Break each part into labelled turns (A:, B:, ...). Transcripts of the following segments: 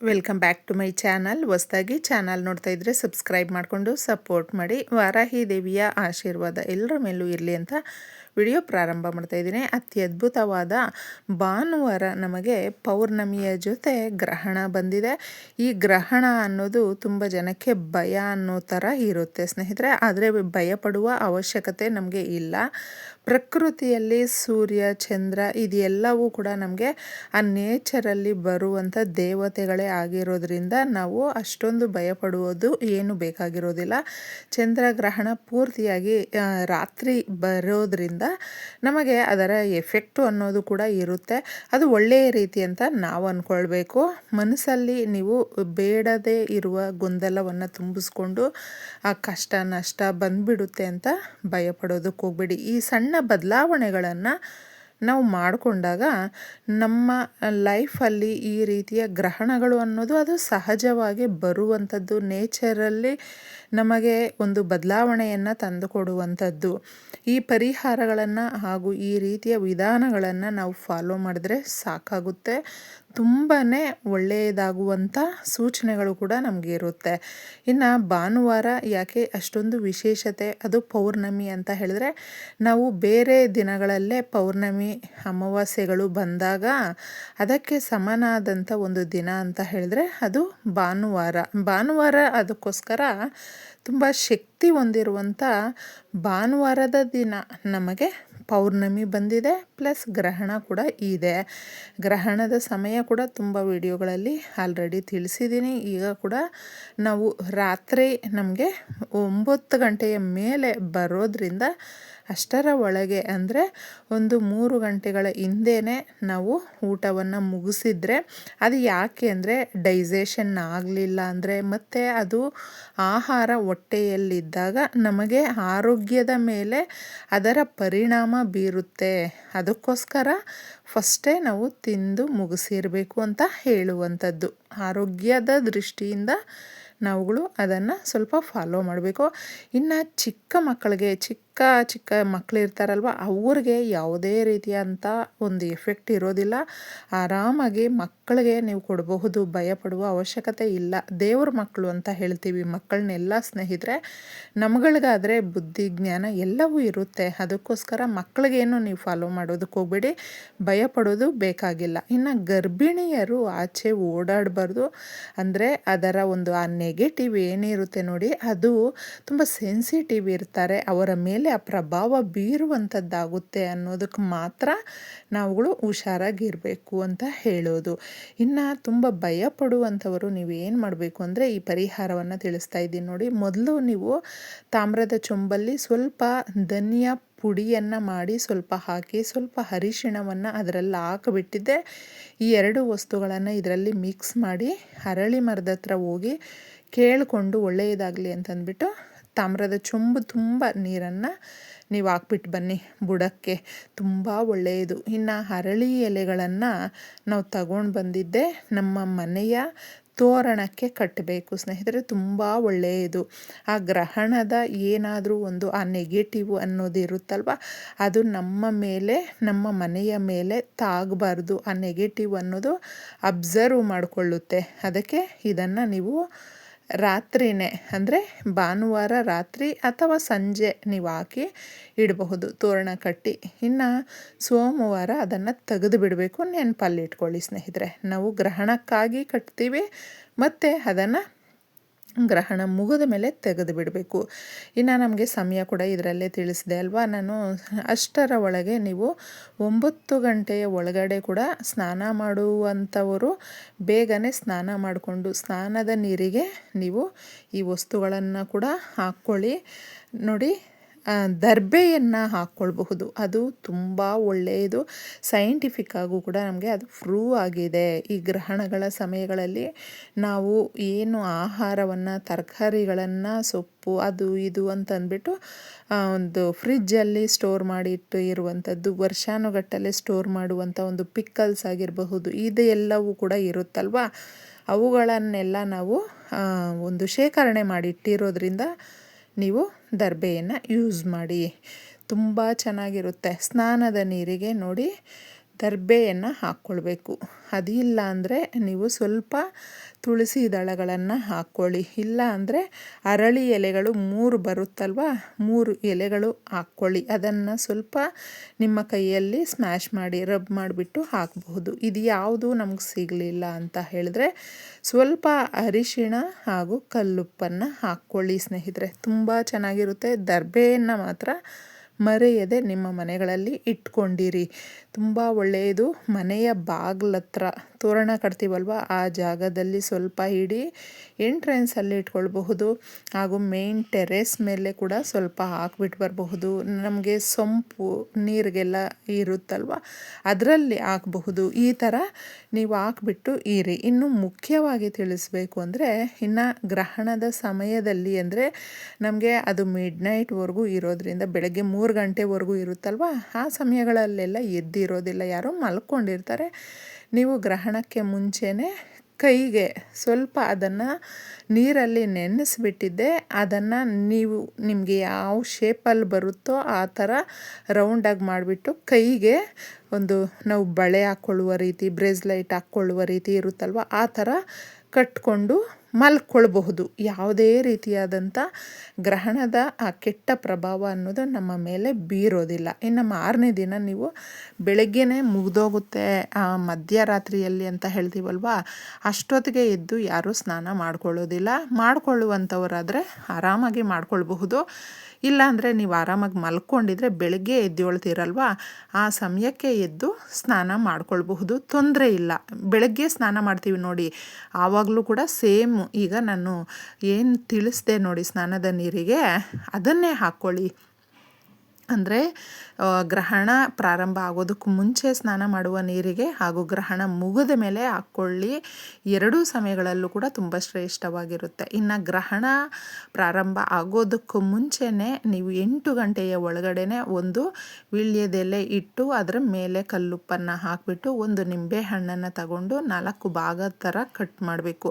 A: Welcome back to my channel ಹೊಸ್ದಾಗಿ channel ನೋಡ್ತಾ ಇದ್ದರೆ ಸಬ್ಸ್ಕ್ರೈಬ್ ಮಾಡಿಕೊಂಡು ಸಪೋರ್ಟ್ ಮಾಡಿ. ವಾರಾಹಿ ದೇವಿಯ ಆಶೀರ್ವಾದ ಎಲ್ಲರ ಮೇಲೂ ಇರಲಿ ಅಂತ ವಿಡಿಯೋ ಪ್ರಾರಂಭ ಮಾಡ್ತಾ ಇದ್ದೀನಿ. ಅತಿ ಅದ್ಭುತವಾದ ಭಾನುವಾರ ನಮಗೆ ಪೌರ್ಣಮಿಯ ಜೊತೆ ಗ್ರಹಣ ಬಂದಿದೆ. ಈ ಗ್ರಹಣ ಅನ್ನೋದು ತುಂಬ ಜನಕ್ಕೆ ಭಯ ಅನ್ನೋ ಥರ ಇರುತ್ತೆ ಸ್ನೇಹಿತರೆ. ಆದರೆ ಭಯಪಡುವ ಅವಶ್ಯಕತೆ ನಮಗೆ ಇಲ್ಲ. ಪ್ರಕೃತಿಯಲ್ಲಿ ಸೂರ್ಯ, ಚಂದ್ರ ಇದೆಲ್ಲವೂ ಕೂಡ ನಮಗೆ ಆ ನೇಚರಲ್ಲಿ ಬರುವಂಥ ದೇವತೆಗಳೇ ಆಗಿರೋದ್ರಿಂದ ನಾವು ಅಷ್ಟೊಂದು ಭಯಪಡುವುದು ಏನು ಬೇಕಾಗಿರೋದಿಲ್ಲ. ಚಂದ್ರಗ್ರಹಣ ಪೂರ್ತಿಯಾಗಿ ರಾತ್ರಿ ಬರೋದ್ರಿಂದ ನಮಗೆ ಅದರ ಎಫೆಕ್ಟು ಅನ್ನೋದು ಕೂಡ ಇರುತ್ತೆ. ಅದು ಒಳ್ಳೆಯ ರೀತಿ ಅಂತ ನಾವು ಅಂದ್ಕೊಳ್ಬೇಕು ಮನಸ್ಸಲ್ಲಿ ನೀವು ಬೇಡದೇ ಇರುವ ಗೊಂದಲವನ್ನು ತುಂಬಿಸ್ಕೊಂಡು ಆ ಕಷ್ಟ, ನಷ್ಟ ಬಂದ್ಬಿಡುತ್ತೆ ಅಂತ ಭಯಪಡೋದಕ್ಕೆ ಹೋಗ್ಬೇಡಿ. ಈ ಸಣ್ಣ ಬದಲಾವಣೆಗಳನ್ನು ನಾವು ಮಾಡಿಕೊಂಡಾಗ ನಮ್ಮ ಲೈಫಲ್ಲಿ ಈ ರೀತಿಯ ಗ್ರಹಣಗಳು ಅನ್ನೋದು ಅದು ಸಹಜವಾಗಿ ಬರುವಂಥದ್ದು. ನೇಚರಲ್ಲಿ ನಮಗೆ ಒಂದು ಬದಲಾವಣೆಯನ್ನು ತಂದುಕೊಡುವಂಥದ್ದು. ಈ ಪರಿಹಾರಗಳನ್ನು ಹಾಗೂ ಈ ರೀತಿಯ ವಿಧಾನಗಳನ್ನು ನಾವು ಫಾಲೋ ಮಾಡಿದ್ರೆ ಸಾಕಾಗುತ್ತೆ. ತುಂಬಾ ಒಳ್ಳೆಯದಾಗುವಂಥ ಸೂಚನೆಗಳು ಕೂಡ ನಮಗೆ ಇರುತ್ತೆ. ಇನ್ನು ಭಾನುವಾರ ಯಾಕೆ ಅಷ್ಟೊಂದು ವಿಶೇಷತೆ, ಅದು ಪೌರ್ಣಮಿ ಅಂತ ಹೇಳಿದ್ರೆ, ನಾವು ಬೇರೆ ದಿನಗಳಲ್ಲೇ ಪೌರ್ಣಮಿ, ಅಮಾವಾಸ್ಯೆಗಳು ಬಂದಾಗ ಅದಕ್ಕೆ ಸಮನಾದಂಥ ಒಂದು ದಿನ ಅಂತ ಹೇಳಿದ್ರೆ ಅದು ಭಾನುವಾರ. ಭಾನುವಾರ ಅದಕ್ಕೋಸ್ಕರ ತುಂಬ ಶಕ್ತಿ ಹೊಂದಿರುವಂಥ ಭಾನುವಾರದ ದಿನ ನಮಗೆ ಪೌರ್ಣಮಿ ಬಂದಿದೆ, ಪ್ಲಸ್ ಗ್ರಹಣ ಕೂಡ ಇದೆ. ಗ್ರಹಣದ ಸಮಯ ಕೂಡ ತುಂಬ ವಿಡಿಯೋಗಳಲ್ಲಿ ಆಲ್ರೆಡಿ ತಿಳಿಸಿದ್ದೀನಿ. ಈಗ ಕೂಡ ನಾವು ರಾತ್ರಿ ನಮಗೆ ಒಂಬತ್ತು ಗಂಟೆಯ ಮೇಲೆ ಬರೋದ್ರಿಂದ ಅಷ್ಟರ ಒಳಗೆ ಅಂದರೆ ಒಂದು ಮೂರು ಗಂಟೆಗಳ ಹಿಂದೆಯೇ ನಾವು ಊಟವನ್ನು ಮುಗಿಸಿದ್ರೆ ಅದು ಯಾಕೆ ಅಂದರೆ ಡೈಜೇಷನ್ ಆಗಲಿಲ್ಲ ಅಂದರೆ ಮತ್ತು ಅದು ಆಹಾರ ಹೊಟ್ಟೆಯಲ್ಲಿದ್ದಾಗ ನಮಗೆ ಆರೋಗ್ಯದ ಮೇಲೆ ಅದರ ಪರಿಣಾಮ ಬೀರುತ್ತೆ. ಅದಕ್ಕೋಸ್ಕರ ಫಸ್ಟೇ ನಾವು ತಿಂದು ಮುಗಿಸಿರಬೇಕು ಅಂತ ಹೇಳುವಂಥದ್ದು. ಆರೋಗ್ಯದ ದೃಷ್ಟಿಯಿಂದ ನಾವುಗಳು ಅದನ್ನು ಸ್ವಲ್ಪ ಫಾಲೋ ಮಾಡಬೇಕು. ಇನ್ನು ಚಿಕ್ಕ ಮಕ್ಕಳಿಗೆ ಚಿಕ್ಕ ಚಿಕ್ಕ ಮಕ್ಕಳು ಇರ್ತಾರಲ್ವ, ಅವ್ರಿಗೆ ಯಾವುದೇ ರೀತಿಯಂಥ ಒಂದು ಎಫೆಕ್ಟ್ ಇರೋದಿಲ್ಲ. ಆರಾಮಾಗಿ ಮಕ್ಕಳಿಗೆ ನೀವು ಕೊಡಬಹುದು, ಭಯಪಡುವ ಅವಶ್ಯಕತೆ ಇಲ್ಲ. ದೇವ್ರ ಮಕ್ಕಳು ಅಂತ ಹೇಳ್ತೀವಿ, ಮಕ್ಕಳನ್ನೆಲ್ಲ ಸ್ನೇಹಿತರೆ. ನಮ್ಗಳಿಗಾದರೆ ಬುದ್ಧಿ, ಜ್ಞಾನ ಎಲ್ಲವೂ ಇರುತ್ತೆ. ಅದಕ್ಕೋಸ್ಕರ ಮಕ್ಕಳಿಗೇನು ನೀವು ಫಾಲೋ ಮಾಡೋದಕ್ಕೆ ಹೋಗ್ಬೇಡಿ. ಭಯಪಡೋದು ಬೇಕಾಗಿಲ್ಲ. ಇನ್ನು ಗರ್ಭಿಣಿಯರು ಆಚೆ ಓಡಾಡಬಾರ್ದು. ಅಂದರೆ ಅದರ ಒಂದು ಆ ನೆಗೆಟಿವ್ ಏನಿರುತ್ತೆ ನೋಡಿ, ಅದು ತುಂಬ ಸೆನ್ಸಿಟಿವ್ ಇರ್ತಾರೆ. ಅವರ ಮೇಲೆ ಆ ಪ್ರಭಾವ ಬೀರುವಂಥದ್ದಾಗುತ್ತೆ ಅನ್ನೋದಕ್ಕೆ ಮಾತ್ರ ನಾವುಗಳು ಹುಷಾರಾಗಿರಬೇಕು ಅಂತ ಹೇಳೋದು. ಇನ್ನು ತುಂಬ ಭಯ ಪಡುವಂಥವರು ನೀವೇನು ಮಾಡಬೇಕು ಅಂದರೆ ಈ ಪರಿಹಾರವನ್ನು ತಿಳಿಸ್ತಾ ಇದ್ದೀನಿ ನೋಡಿ. ಮೊದಲು ನೀವು ತಾಮ್ರದ ಚೊಂಬಲ್ಲಿ ಸ್ವಲ್ಪ ಧನಿಯಾ ಪುಡಿಯನ್ನು ಮಾಡಿ ಸ್ವಲ್ಪ ಹಾಕಿ ಸ್ವಲ್ಪ ಅರಿಶಿಣವನ್ನು ಅದರಲ್ಲಿ ಹಾಕಿಬಿಟ್ಟಿದ್ದೆ. ಈ ಎರಡು ವಸ್ತುಗಳನ್ನು ಇದರಲ್ಲಿ ಮಿಕ್ಸ್ ಮಾಡಿ ಅರಳಿ ಮರದ ಹತ್ರ ಹೋಗಿ ಕೇಳಿಕೊಂಡು ಒಳ್ಳೆಯದಾಗಲಿ ಅಂತಂದ್ಬಿಟ್ಟು ತಾಮ್ರದ ಚೊಂಬು ತುಂಬ ನೀರನ್ನು ನೀವು ಹಾಕ್ಬಿಟ್ಟು ಬನ್ನಿ ಬುಡಕ್ಕೆ. ತುಂಬ ಒಳ್ಳೆಯದು ಇನ್ನು ಹರಳಿ ಎಲೆಗಳನ್ನು ನಾವು ತಗೊಂಡು ಬಂದಿದ್ದೆ ನಮ್ಮ ಮನೆಯ ತೋರಣಕ್ಕೆ ಕಟ್ಟಬೇಕು ಸ್ನೇಹಿತರೆ, ತುಂಬ ಒಳ್ಳೆಯದು ಆ ಗ್ರಹಣದ ಏನಾದರೂ ಒಂದು, ಆ ನೆಗೆಟಿವ್ ಅನ್ನೋದು ಇರುತ್ತಲ್ವ, ಅದು ನಮ್ಮ ಮೇಲೆ, ನಮ್ಮ ಮನೆಯ ಮೇಲೆ ತಾಗಬಾರ್ದು. ಆ ನೆಗೆಟಿವ್ ಅನ್ನೋದು ಅಬ್ಸರ್ವ್ ಮಾಡಿಕೊಳ್ಳುತ್ತೆ. ಅದಕ್ಕೆ ಇದನ್ನು ನೀವು ರಾತ್ರಿನೇ, ಅಂದರೆ ಭಾನುವಾರ ರಾತ್ರಿ ಅಥವಾ ಸಂಜೆ ನೀವು ಹಾಕಿ ಇಡಬಹುದು. ತೋರಣ ಕಟ್ಟಿ. ಇನ್ನು ಸೋಮವಾರ ಅದನ್ನು ತೆಗೆದು ಬಿಡಬೇಕು. ನೆನಪಲ್ಲಿ ಇಟ್ಕೊಳ್ಳಿ ಸ್ನೇಹಿತರೆ. ನಾವು ಗ್ರಹಣಕ್ಕಾಗಿ ಕಟ್ತೀವಿ, ಮತ್ತು ಅದನ್ನು ಗ್ರಹಣ ಮುಗಿದ ಮೇಲೆ ತೆಗೆದು ಬಿಡಬೇಕು. ಇನ್ನು ನಮಗೆ ಸಮಯ ಕೂಡ ಇದರಲ್ಲೇ ತಿಳಿಸಿದೆ ಅಲ್ವಾ? ನಾನು ಅಷ್ಟರ ಒಳಗೆ ನೀವು ಒಂಬತ್ತು ಗಂಟೆಯ ಒಳಗಡೆ ಕೂಡ ಸ್ನಾನ ಮಾಡುವಂಥವರು ಬೇಗನೆ ಸ್ನಾನ ಮಾಡಿಕೊಂಡು ಸ್ನಾನದ ನೀರಿಗೆ ನೀವು ಈ ವಸ್ತುಗಳನ್ನು ಕೂಡ ಹಾಕ್ಕೊಳ್ಳಿ. ನೋಡಿ ದರ್ಬೆಯನ್ನು ಹಾಕ್ಕೊಳ್ಬಹುದು. ಅದು ತುಂಬ ಒಳ್ಳೆಯದು. ಸೈಂಟಿಫಿಕ್ ಆಗೂ ಕೂಡ ನಮಗೆ ಅದು ಪ್ರೂ ಆಗಿದೆ. ಈ ಗ್ರಹಣಗಳ ಸಮಯಗಳಲ್ಲಿ ನಾವು ಏನು ಆಹಾರವನ್ನು, ತರಕಾರಿಗಳನ್ನು, ಸೊಪ್ಪು, ಅದು ಇದು ಅಂತ ಅಂದ್ಬಿಟ್ಟು ಒಂದು ಫ್ರಿಜ್ಜಲ್ಲಿ ಸ್ಟೋರ್ ಮಾಡಿ ಇಟ್ಟು ಇರುವಂಥದ್ದು ವರ್ಷಾನುಗಟ್ಟಲೆ ಸ್ಟೋರ್ ಮಾಡುವಂಥ ಒಂದು ಪಿಕ್ಕಲ್ಸ್ ಆಗಿರಬಹುದು. ಇದು ಎಲ್ಲವೂ ಕೂಡ ಇರುತ್ತಲ್ವಾ? ಅವುಗಳನ್ನೆಲ್ಲ ನಾವು ಒಂದು ಶೇಖರಣೆ ಮಾಡಿಟ್ಟಿರೋದ್ರಿಂದ ನೀವು ದರ್ಬೆಯನ್ನು ಯೂಸ್ ಮಾಡಿ. ತುಂಬ ಚೆನ್ನಾಗಿರುತ್ತೆ. ಸ್ನಾನದ ನೀರಿಗೆ ನೋಡಿ ದರ್ಬೆಯನ್ನು ಹಾಕ್ಕೊಳ್ಬೇಕು. ಅದಿಲ್ಲ ಅಂದರೆ ನೀವು ಸ್ವಲ್ಪ ತುಳಸಿ ದಳಗಳನ್ನು ಹಾಕ್ಕೊಳ್ಳಿ. ಇಲ್ಲ ಅಂದರೆ ಅರಳಿ ಎಲೆಗಳು ಮೂರು ಬರುತ್ತಲ್ವ? ಮೂರು ಎಲೆಗಳು ಹಾಕ್ಕೊಳ್ಳಿ. ಅದನ್ನು ಸ್ವಲ್ಪ ನಿಮ್ಮ ಕೈಯಲ್ಲಿ ಸ್ಮ್ಯಾಶ್ ಮಾಡಿ ರಬ್ ಮಾಡಿಬಿಟ್ಟು ಹಾಕಬಹುದು. ಇದು ಯಾವುದು ನಮ್ಗೆ ಸಿಗಲಿಲ್ಲ ಅಂತ ಹೇಳಿದ್ರೆ ಸ್ವಲ್ಪ ಅರಿಶಿಣ ಹಾಗೂ ಕಲ್ಲುಪ್ಪನ್ನು ಹಾಕ್ಕೊಳ್ಳಿ ಸ್ನೇಹಿತರೆ. ತುಂಬ ಚೆನ್ನಾಗಿರುತ್ತೆ. ದರ್ಬೆಯನ್ನು ಮಾತ್ರ ಮರೆಯದೆ ನಿಮ್ಮ ಮನೆಗಳಲ್ಲಿ ಇಟ್ಕೊಂಡಿರಿ. ತುಂಬ ಒಳ್ಳೆಯದು. ಮನೆಯ ಬಾಗ್ಲತ್ರ ತೋರಣ ಕಟ್ತೀವಲ್ವ? ಆ ಜಾಗದಲ್ಲಿ ಸ್ವಲ್ಪ ಇಡಿ ಎಂಟ್ರೆನ್ಸಲ್ಲಿ ಇಟ್ಕೊಳ್ಬಹುದು. ಹಾಗೂ ಮೇನ್ ಟೆರೆಸ್ ಮೇಲೆ ಕೂಡ ಸ್ವಲ್ಪ ಹಾಕ್ಬಿಟ್ಟು ಬರಬಹುದು. ನಮಗೆ ಸೊಂಪು, ನೀರಿಗೆಲ್ಲ ಇರುತ್ತಲ್ವ? ಅದರಲ್ಲಿ ಹಾಕಬಹುದು. ಈ ಥರ ನೀವು ಹಾಕ್ಬಿಟ್ಟು ಇರಿ. ಇನ್ನು ಮುಖ್ಯವಾಗಿ ತಿಳಿಸ್ಬೇಕು ಅಂದರೆ, ಇನ್ನು ಗ್ರಹಣದ ಸಮಯದಲ್ಲಿ ಅಂದರೆ, ನಮಗೆ ಅದು ಮಿಡ್ ನೈಟ್ವರೆಗೂ ಇರೋದ್ರಿಂದ ಬೆಳಗ್ಗೆ ಮೂರು ಗಂಟೆವರೆಗೂ ಇರುತ್ತಲ್ವ? ಆ ಸಮಯಗಳಲ್ಲೆಲ್ಲ ಎದ್ದಿರೋದಿಲ್ಲ. ಯಾರೋ ಮಲ್ಕೊಂಡಿರ್ತಾರೆ. ನೀವು ಗ್ರಹಣಕ್ಕೆ ಮುಂಚೆನೇ ಕೈಗೆ ಸ್ವಲ್ಪ ಅದನ್ನು ನೀರಲ್ಲಿ ನೆನೆಸ್ಬಿಟ್ಟಿದ್ದೆ. ಅದನ್ನು ನೀವು, ನಿಮಗೆ ಯಾವ ಶೇಪಲ್ಲಿ ಬರುತ್ತೋ ಆ ಥರ ರೌಂಡಾಗಿ ಮಾಡಿಬಿಟ್ಟು ಕೈಗೆ ಒಂದು ನಾವು ಬಳೆ ಹಾಕ್ಕೊಳ್ಳುವ ರೀತಿ, ಬ್ರೇಸ್ಲೈಟ್ ಹಾಕ್ಕೊಳ್ಳುವ ರೀತಿ ಇರುತ್ತಲ್ವ? ಆ ಥರ ಕಟ್ಕೊಂಡು ಮಲ್ಕೊಳ್ಬಹುದು. ಯಾವುದೇ ರೀತಿಯಾದಂಥ ಗ್ರಹಣದ ಆ ಕೆಟ್ಟ ಪ್ರಭಾವ ಅನ್ನೋದು ನಮ್ಮ ಮೇಲೆ ಬೀರೋದಿಲ್ಲ. ಇನ್ನು ಆರನೇ ದಿನ ನೀವು ಬೆಳಗ್ಗೆನೇ ಮುಗಿದೋಗುತ್ತೆ. ಮಧ್ಯರಾತ್ರಿಯಲ್ಲಿ ಅಂತ ಹೇಳ್ತೀವಲ್ವಾ? ಅಷ್ಟೊತ್ತಿಗೆ ಎದ್ದು ಯಾರೂ ಸ್ನಾನ ಮಾಡ್ಕೊಳ್ಳೋದಿಲ್ಲ. ಮಾಡ್ಕೊಳ್ಳುವಂಥವರಾದರೆ ಆರಾಮಾಗಿ ಮಾಡ್ಕೊಳ್ಬಹುದು. ಇಲ್ಲಾಂದರೆ ನೀವು ಆರಾಮಾಗಿ ಮಲ್ಕೊಂಡಿದ್ರೆ ಬೆಳಗ್ಗೆ ಎದ್ದೇಳ್ತೀರಲ್ವ ಆ ಸಮಯಕ್ಕೆ ಎದ್ದು ಸ್ನಾನ ಮಾಡ್ಕೊಳ್ಬಹುದು. ತೊಂದರೆ ಇಲ್ಲ. ಬೆಳಗ್ಗೆ ಸ್ನಾನ ಮಾಡ್ತೀವಿ ನೋಡಿ. ಆವಾಗಲೂ ಕೂಡ ಸೇಮ್. ಈಗ ನಾನು ಏನು ತಿಳಿಸ್ದೆ ನೋಡಿ ಸ್ನಾನದ ನೀರಿಗೆ. ಅದನ್ನೇ ಹಾಕ್ಕೊಳ್ಳಿ. ಅಂದರೆ ಗ್ರಹಣ ಪ್ರಾರಂಭ ಆಗೋದಕ್ಕೂ ಮುಂಚೆ ಸ್ನಾನ ಮಾಡುವ ನೀರಿಗೆ ಹಾಗೂ ಗ್ರಹಣ ಮುಗಿದ ಮೇಲೆ ಹಾಕ್ಕೊಳ್ಳಿ. ಎರಡೂ ಸಮಯಗಳಲ್ಲೂ ಕೂಡ ತುಂಬ ಶ್ರೇಷ್ಠವಾಗಿರುತ್ತೆ. ಇನ್ನು ಗ್ರಹಣ ಪ್ರಾರಂಭ ಆಗೋದಕ್ಕೂ ಮುಂಚೆನೇ ನೀವು ಎಂಟು ಗಂಟೆಯ ಒಳಗಡೆ ಒಂದು ವೀಳ್ಯದೆಲೆ ಇಟ್ಟು ಅದರ ಮೇಲೆ ಕಲ್ಲುಪ್ಪನ್ನು ಹಾಕಿಬಿಟ್ಟು ಒಂದು ನಿಂಬೆ ಹಣ್ಣನ್ನು ತಗೊಂಡು ನಾಲ್ಕು ಭಾಗ ಥರ ಕಟ್ ಮಾಡಬೇಕು.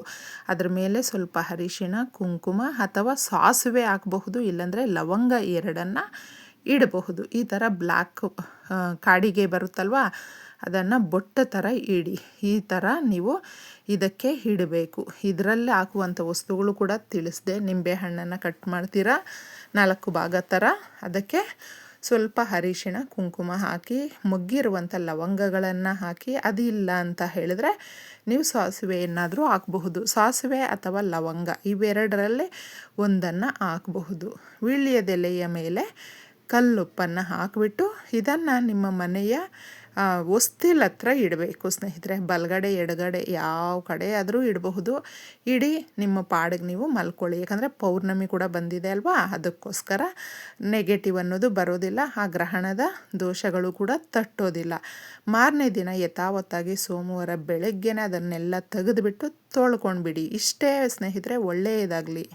A: ಅದ್ರ ಮೇಲೆ ಸ್ವಲ್ಪ ಅರಿಶಿಣ, ಕುಂಕುಮ ಅಥವಾ ಸಾಸುವೆ ಹಾಕಬಹುದು, ಇಲ್ಲಾಂದರೆ ಲವಂಗ ಎರಡನ್ನು ಇಡಬಹುದು. ಈ ಥರ ಬ್ಲ್ಯಾಕ್ ಕಾಡಿಗೆ ಬರುತ್ತಲ್ವ? ಅದನ್ನು ಬೊಟ್ಟ ಥರ ಇಡಿ. ಈ ಥರ ನೀವು ಇದಕ್ಕೆ ಇಡಬೇಕು. ಇದರಲ್ಲಿ ಹಾಕುವಂಥ ವಸ್ತುಗಳು ಕೂಡ ತಿಳಿಸ್ದೆ. ನಿಂಬೆ ಹಣ್ಣನ್ನು ಕಟ್ ಮಾಡ್ತೀರಾ? ನಾಲ್ಕು ಭಾಗ ಥರ ಅದಕ್ಕೆ ಸ್ವಲ್ಪ ಅರಿಶಿಣ, ಕುಂಕುಮ ಹಾಕಿ ಮುಗ್ಗಿರುವಂಥ ಲವಂಗಗಳನ್ನು ಹಾಕಿ ಅದಿಲ್ಲ ಅಂತ ಹೇಳಿದ್ರೆ ನೀವು ಸಾಸಿವೆ ಏನಾದರೂ ಹಾಕಬಹುದು. ಸಾಸಿವೆ ಅಥವಾ ಲವಂಗ, ಇವೆರಡರಲ್ಲಿ ಒಂದನ್ನು ಹಾಕಬಹುದು. ವೀಳ್ಯದೆಲೆಯ ಮೇಲೆ ಕಲ್ಲುಪ್ಪನ್ನು ಹಾಕಿಬಿಟ್ಟು ಇದನ್ನು ನಿಮ್ಮ ಮನೆಯ ಹೊಸ್ತಿಲ್ ಹತ್ರ ಇಡಬೇಕು ಸ್ನೇಹಿತರೆ. ಬಲಗಡೆ, ಎಡಗಡೆ ಯಾವ ಕಡೆ ಆದರೂ ಇಡಬಹುದು. ಇಡೀ ನಿಮ್ಮ ಪಾಡಿಗೆ ನೀವು ಮಲ್ಕೊಳ್ಳಿ. ಯಾಕಂದರೆ ಪೌರ್ಣಮಿ ಕೂಡ ಬಂದಿದೆ ಅಲ್ವಾ? ಅದಕ್ಕೋಸ್ಕರ ನೆಗೆಟಿವ್ ಅನ್ನೋದು ಬರೋದಿಲ್ಲ. ಆ ಗ್ರಹಣದ ದೋಷಗಳು ಕೂಡ ತಟ್ಟೋದಿಲ್ಲ. ಮಾರನೇ ದಿನ ಯಥಾವತ್ತಾಗಿ ಸೋಮವಾರ ಬೆಳಗ್ಗೆನೇ ಅದನ್ನೆಲ್ಲ ತೆಗೆದುಬಿಟ್ಟು ತೊಳ್ಕೊಂಡ್ಬಿಡಿ. ಇಷ್ಟೇ ಸ್ನೇಹಿತರೆ, ಒಳ್ಳೆಯದಾಗಲಿ.